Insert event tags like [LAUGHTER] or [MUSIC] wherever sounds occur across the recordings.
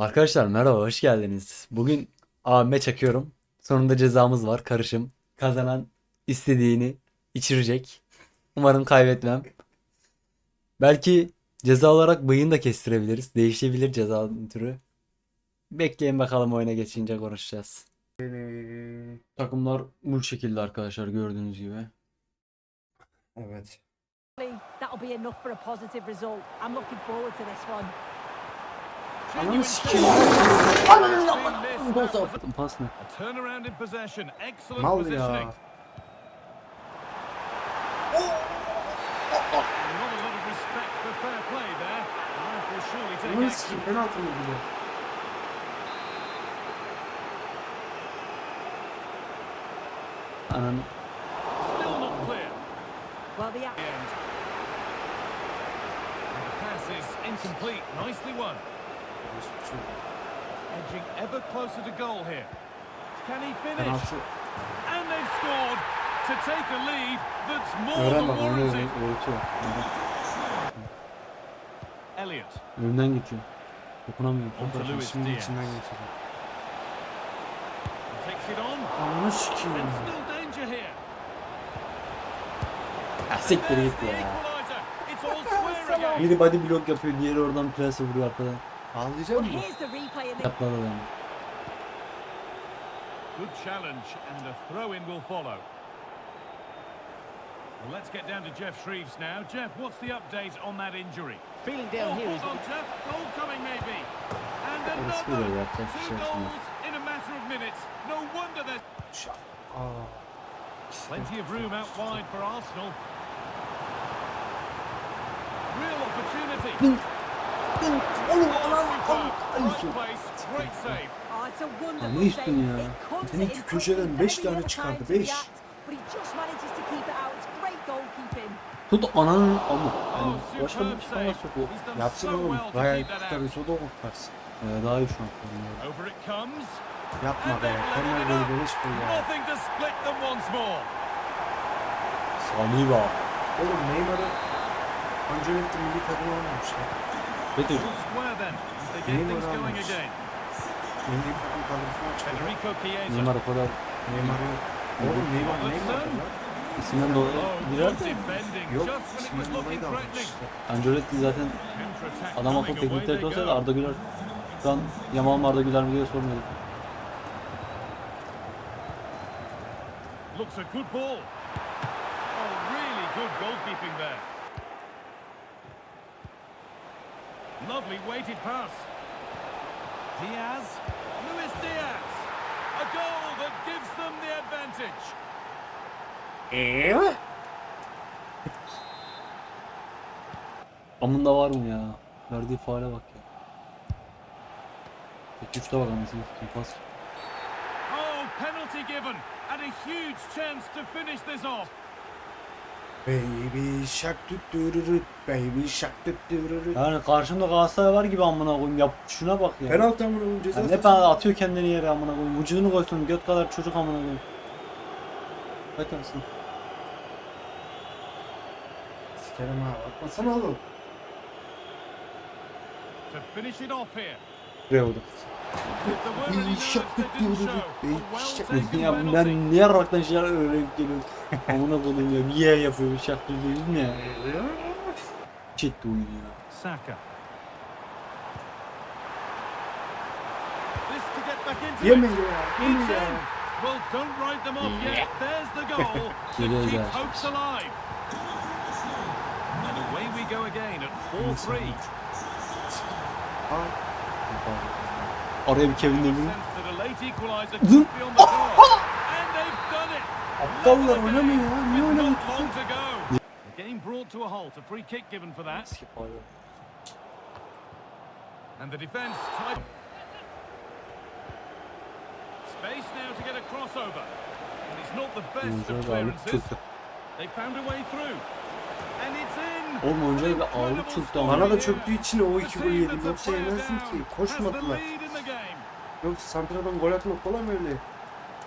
Arkadaşlar merhaba hoş geldiniz. Bugün abime çakıyorum. Sonunda cezamız var karışım. Kazanan istediğini içirecek. Umarım kaybetmem. Belki ceza olarak bıyığını da kestirebiliriz. Değişebilir ceza türü. Bekleyin bakalım oyuna geçince konuşacağız. Takımlar bu şekilde arkadaşlar gördüğünüz gibi. Evet. That'll be enough for a positive result. I'm looking forward to this one. Ananı sikeyim. Pas ne? A turnaround in possession. Excellent Mal positioning. ya. Not a lot of respect for fair play there. The ref will surely take Ananı action. sikeyim penaltı mı bu? Anan Still not clear. Well, the The end. And the pass is incomplete. Nicely won. Edging ever closer to goal here. Can he finish? And they've scored to take a lead that's more than warranted. Elliot. Önünden geçiyor. Dokunamıyorum. On to Luis Şimdi içinden geçecek. Takes it on. Ananı sikeyim. And still danger here. Siktir git ya. Biri body block yapıyor, diğeri oradan plase vuruyor arkadan. Ağlayacak well, mı? here's the replay in the Yapmadı adam. Good challenge, and a throw in will follow. Well, let's get down to Jeff Shreves now. Jeff, what's the update on that injury? Feeling Oh, down here is hold on, Jeff. Goal coming, maybe. And another. böyle yapacak bir Two şey yok şimdi. goals in a matter of minutes. No wonder there's Şa- Aa. plenty of room out wide for Arsenal. Real opportunity. A wonderful ne save. ya? It comes Demek in ki quickly, köşeden beş very tane little çıkardı, time to beş. react, But he just manages to keep it out. It's great goalkeeping. Tut ananın ama. Oh, Yani başka bir şey? He's done Yapsın oğlum. out. kurtarırsa o da kurtarsın. Ee, daha iyi şu an. Yapma be. Korner golü beleş gol ya. Saniba. Oğlum Neymar'ı Ancelotti milli takımı almamışlar. Betül. Get Neymar almış. takım kadrosuna çıkıyor. Neymar o kadar Neymar yok. Oğlum Neymar Neymar isimden dolayı Oh, girer defending. Yok isminden dolayı da almış işte. Ancelotti zaten adam akıl teknik direktör olsaydı. Arda Güler şu an Yamal mı Arda Güler mi diye sormuyorduk. Looks a good ball. Oh, really good goalkeeping there. Lovely weighted pass. Diaz. Luis Diaz. A goal that gives them the advantage. Amında var mı ya? Verdiği faale bak ya. Tek üçte bak anasını satayım pas. Oh, penalty given. And a huge chance to finish this off. Baby shark düttürürüt. Baby shark düttürürüt. Yani karşımda Galatasaray var gibi amına koyayım. Yap şuna bak ya. Penaltı amına koyayım Ya ceza ne sahası. penaltı atıyor kendini yere amına koyayım. Vücudunu koysun göt kadar çocuk amına koyayım. Bak anasını. Sikerim ha bakmasana oğlum. To finish it off here. Buraya vurdu. If there were any Baby shark. A Baby shark taken ya ben niye raktan şeyler öğrenip geliyorum. Amına koyayım ya. Bir yer yapıyor. Bir şarkı değil mi ya? Çetti oyunu ya. Saka. This to get back into Yeme it. ya. Yeme It's ya. in. Well, don't write them off yet. There's the goal [LAUGHS] to keep hopes alive. And away we go again at 4-3. Aa, Araya bir Kevin De Bruyne. Zın. Aptallar oynamıyor ya. Niye oynamıyor? Game brought to a halt. A free kick given for that. And the defence tight. Space now to get a crossover. And it's not the best of clearances. They found a way through. And it's in. Oğlum oyuncular bir ağırlık çöktü. Bana da çöktüğü için o iki golü yedim. Yoksa yemezdim ki. Koşmadılar. Yoksa santradan gol atmak kolay mı öyle?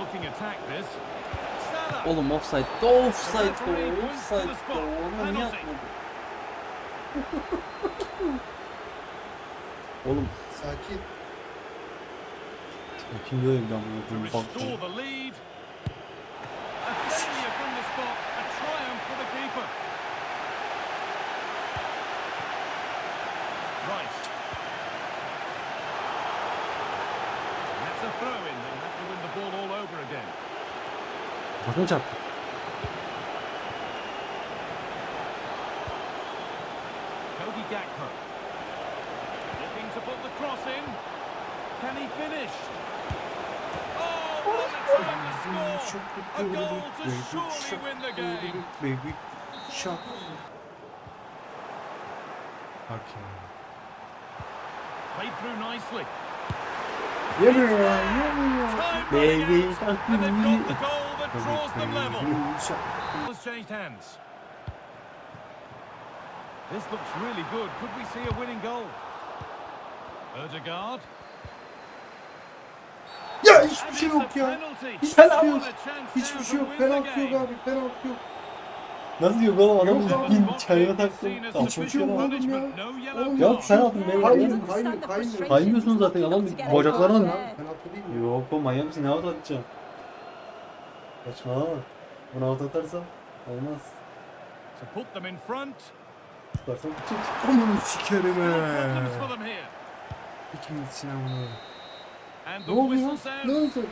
looking attack this. Oğlum offside. Da offside. Offside. Onu niye yapmadın? Oğlum Sakin. A triumph for the keeper. Rice. That's a throw in. Over again. Cody Gakpo. Looking to put the cross in. Can he finish? Oh, what a time to score! A goal to surely win the game. Baby. Bak ya. Played through nicely. Yemiyor ya. Yemiyor. Baby. This looks really good. Could we see a winning goal? Erdegaard. Ya hiçbir şey yok ya. Hiçbir şey yok. Hiçbir şey yok. Penaltı yok abi. Penaltı yok. Nasıl yok oğlum adam Spot çayına taktı. şey yok lan. oğlum ya. punishment, no yellow Oğlum, Ya card. penaltı be. Kaymıyor, Oğlum, kaymıyor, kaymıyor. Kaymıyorsun zaten adam bacaklarına Ya, mi? Yok o manyak mısın? Ne out atacağım? Saçmalama. Bunu out atarsam olmaz. To put them in front. Tutarsam tut. Aman sikerim he. İkimiz sinemaya. And Ne oldu ya? Ne oldu?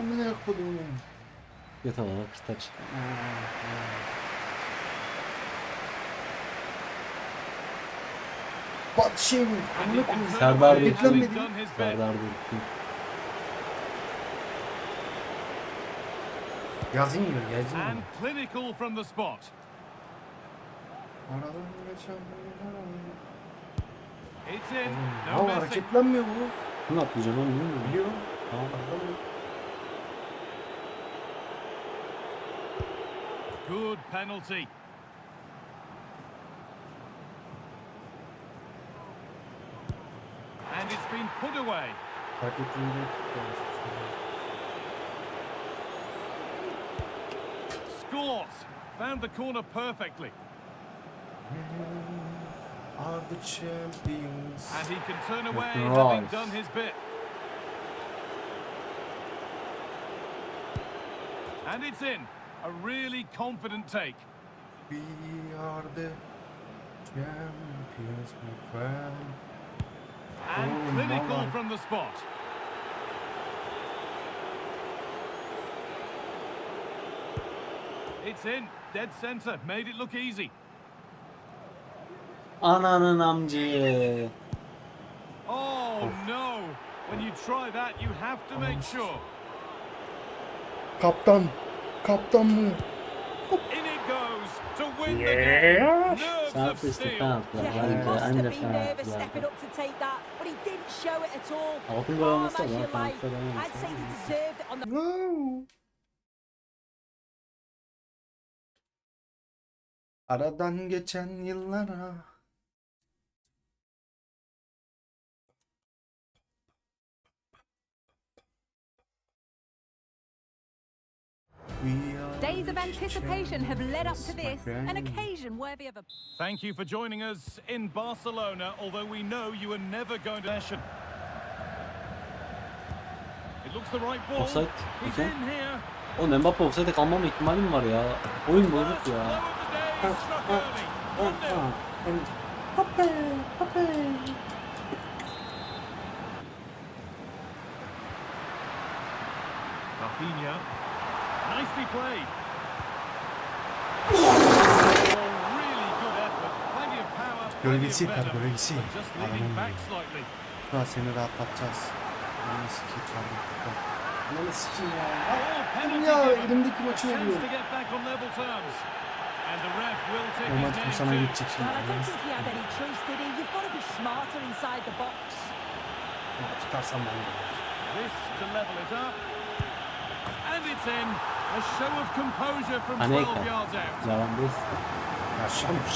Amına yakaladım. Yat alana kırtaç. Bak şey mi? Amına koyayım. Serdar Beklenmedi. bit. Serdar Dursun. And clinical from the spot. Aradan geçen It's in. Ya No messing. hareketlenmiyor bu. Bunu atlayacağım oğlum değil mi? Biliyorum. Tamam. Good penalty. Been put away. Scores. Found the corner perfectly. Are the champions. And he can turn away having done his bit. And it's in. A really confident take. We are the champions, my friend. And Oh, clinical mama. from the spot. It's in. Dead centre. Made it look easy. Ananın amcı. Oh no! When you try that, you have to make sure. Kaptan. Kaptan mı? In it goes to win the game. Nerves Sen of işte steel. penaltılar. Yeah, he Bence must have anca been nervous penaltılar. stepping up to take that, but he didn't show it at all. Altın gol Calm olmasa as lan you like. penaltılar olmaz. I'd say he deserved it on the Wow. Aradan geçen yıllara. Days of anticipation have led up to this, an occasion worthy of a Thank you for joining us in Barcelona, although we know you are never going to session. It looks the right ball. Offside. He's Okay. in here. Oh, Oğlum Mbappe offside'e kalmama ihtimali mi var ya? Oyun bozuk First blow ya. of the day ah, struck ah, early. 1-0. Hoppe, hoppe. Rafinha. Nicely played. Leaning Adamın back gibi. slightly. Daha seni rahatlatacağız. Ananı sikeyim. Bak. Ananı sikeyim ya. Oh, ya elimdeki maçı take his Romantikim name sana too. geçecek şimdi. Ya, Tutarsam ben de. This to level it up. And it's in. A show of composure from Aneka. 12 yards out. Yalandayız. Yaşamış.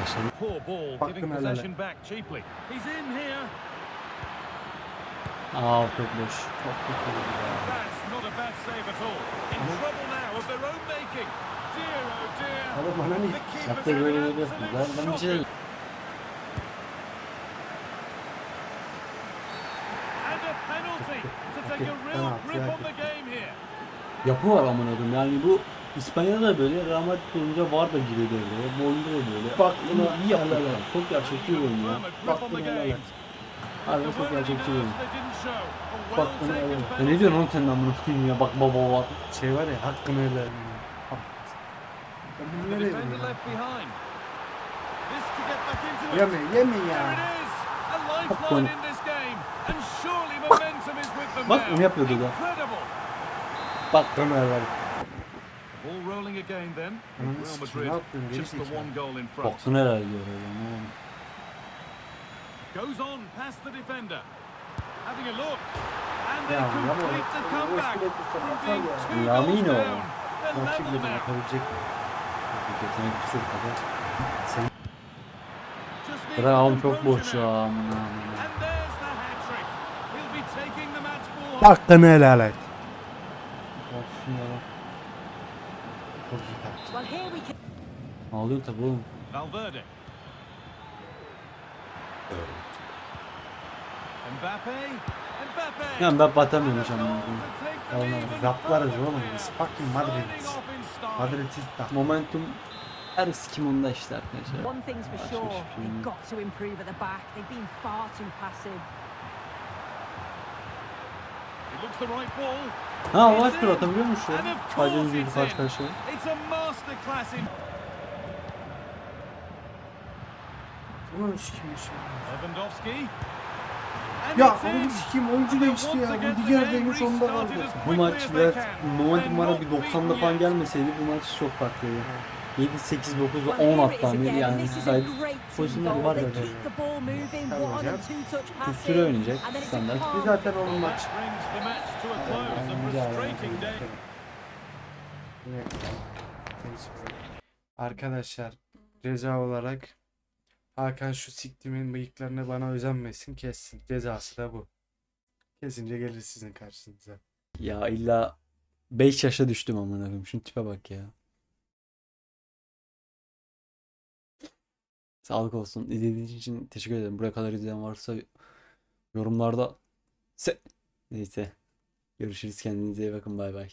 Yaşadık. Poor ball, Hakkını giving helal et. possession back cheaply. He's in here. Aa çok boş. Çok kötü oldu ya. That's not a bad save at all. In trouble now of their own making. Dear, oh dear. Oğlum bana ne? The keeper's Yaptığı had böyle an böyle yapıyor. Ben, absolute ben bir şey shocker. And a penalty to take a real grip on the game here. Yapı var amına koyayım. Yani bu İspanya'da da böyle, Real Madrid olunca VAR da giriyor devreye. Bu oyunda da böyle. Bak Bunu buna iyi yapıyorlar. Çok gerçekçi bir oyun ya. Bak bunu helal The çok gerçekçi bir oyun. Bak bunu well-taken helal. Ya ne diyorsun oğlum sen amına koyayım ya? Bak baba var. Şey var ya hakkını helal. Bak. Bunu. Yeme yeme ya. Bak bunu- Bak now. onu yapıyordu da. Bak helal et. Ball rolling again then. Real Madrid just the one goal in front. Baktın herhalde diyor? Goes on past the defender. Having a look. And they complete the comeback. Bile Lamine o. gibi now. atabilecek yetenek bir sürü kadar. Oğlum çok boş ya. amına amına. And there's the hat-trick. He'll be taking the match ball home. Hakkını helal et. Olsun ya. Çok iyi taktik. Well, here we can. Ağlıyor tabii oğlum. Valverde. Mbappe. Mbappe. Ya ben batamıyorum şu an. amına koyayım. Oğlum raplarız oğlum biz. Fucking Madrid'iz. Madrid'iz da. Momentum her sikim onda işte arkadaşlar. One thing's for sure, şey they've got to improve at the back. They've been far too passive. It looks the right ball. Ha o maç bir atabiliyor mu şu Faydeniz gibi karşı karşıya. Ulan sikeyim Ya in. onu sikeyim oyuncu değişti ya. Bu diğer demiş onda kaldı. Bu maç biraz momentum bana bir 90'da falan gelmeseydi bu maç çok farklıydı. 7, 8, 9, Well, 10 here it hatta yani team pozisyonlar var two-touch Bir süre oynayacak standart. Bir calm zaten onun maç. Arkadaşlar ceza olarak Hakan şu siktimin bıyıklarını bana özenmesin kessin. Cezası da bu. Kesince gelir sizin karşınıza. Ya illa 5 yaşa düştüm amına koyayım. Şunun tipe bak ya. Sağlık olsun. İzlediğiniz için teşekkür ederim. Buraya kadar izleyen varsa yorumlarda se neyse. Görüşürüz. Kendinize iyi bakın. Bay bay.